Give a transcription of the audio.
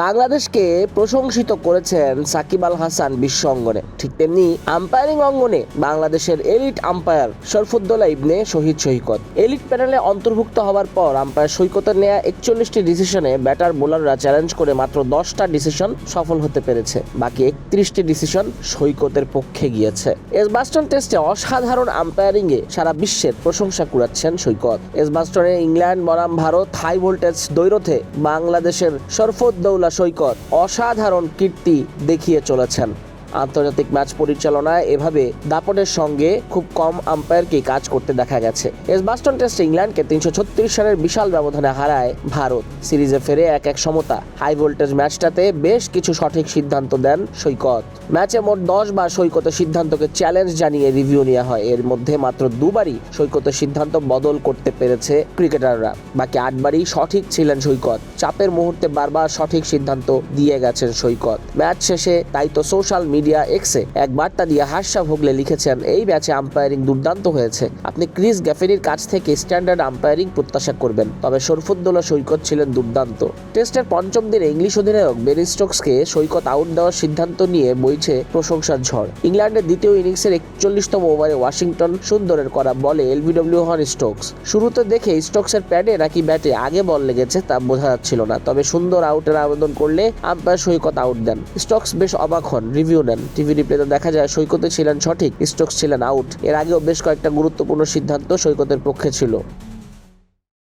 বাংলাদেশকে প্রশংসিত করেছেন সাকিব আল হাসান বিশ্ব অঙ্গনে। ঠিক তেমনি আম্পায়ারিং অঙ্গনে বাংলাদেশের elite umpire Sharfuddoula Ibne Shahid Saikat. Elite প্যানেলে অন্তর্ভুক্ত হওয়ার পর আম্পায়ার সৈকতের নেয়া একচল্লিশটি ডিসিশনে ব্যাটার বোলাররা চ্যালেঞ্জ করে মাত্র দশটা ডিসিশন সফল হতে পেরেছে। বাকি একত্রিশটি ডিসিশন সৈকতের পক্ষে গিয়েছে। এসবাস্টন টেস্টে অসাধারণ আম্পায়ারিংয়ে সারা বিশ্বের প্রশংসা কুড়াচ্ছেন সৈকত। এসবাস্টনে ইংল্যান্ড, বনাম ভারত হাই ভোল্টেজ দ্বৈরথে বাংলাদেশের শরফুদ্দৌলা সৈকত অসাধারণ কীর্তি দেখিয়ে চলেছেন। আন্তর্জাতিক ম্যাচ পরিচালনায় এভাবে দাপটের সঙ্গে খুব কম আম্পায়ারকে কাজ করতে দেখা গেছে। এসবাস্টন টেস্টে ইংল্যান্ডকে তিনশো ছত্রিশ রানের বিশাল ব্যবধানে হারায় ভারত। সিরিজে ফেরে এক এক সমতা। হাই ভোল্টেজ ম্যাচটাতে বেশ কিছু সঠিক সিদ্ধান্ত দেন সৈকত। ম্যাচে মোট দশ বার সৈকতের সিদ্ধান্তকে চ্যালেঞ্জ জানিয়ে রিভিউ নেওয়া হয়। এর মধ্যে মাত্র দুবারই সৈকতের সিদ্ধান্ত বদল করতে পেরেছে ক্রিকেটাররা। বাকি আটবারই সঠিক ছিলেন সৈকত। চাপের মুহূর্তে বারবার সঠিক সিদ্ধান্ত দিয়ে গেছেন সৈকত। ম্যাচ শেষে তাই তো সোশ্যাল মিডিয়া এক্সে এক বার্তা দিয়ে হাস্যা ভোগলে লিখেছেন, এই ম্যাচে আম্পায়ারিং দুর্দান্ত হয়েছে। আপনি ক্রিস গ্যাফেরির কাছ থেকে স্ট্যান্ডার্ড আম্পায়ারিং প্রত্যাশা করবেন। তবে শরফুদ্দোল্লা সৈকত ছিলেন দুর্দান্ত। টেস্টের পঞ্চম দিনে ইংলিশ অধিনায়ক বেন স্টোকসকে সৈকত আউট দেওয়ার সিদ্ধান্ত নিয়ে বইছে প্রশংসার ঝড়। ইংল্যান্ডের দ্বিতীয় ইনিংসের একচল্লিশতম ওভারে ওয়াশিংটন সুন্দরের করা বলে এলবিডব্লিউ হন স্টোকস। শুরুতে দেখে স্টোকসের প্যাডে নাকি ব্যাটে আগে বল লেগেছে তা বোঝা যাচ্ছিল না। তবে সুন্দর আউটের আবেদন করলে আম্পায়ার সৈকত আউট দেন। স্টোকস বেশ অবাক হন রিভিউ নেন টিভি রিপ্লেতে দেখা যায় সৈকতে ছিলেন সঠিক, স্টোকস ছিলেন আউট। এর আগেও বেশ কয়েকটা গুরুত্বপূর্ণ সিদ্ধান্ত সৈকতের পক্ষে ছিল।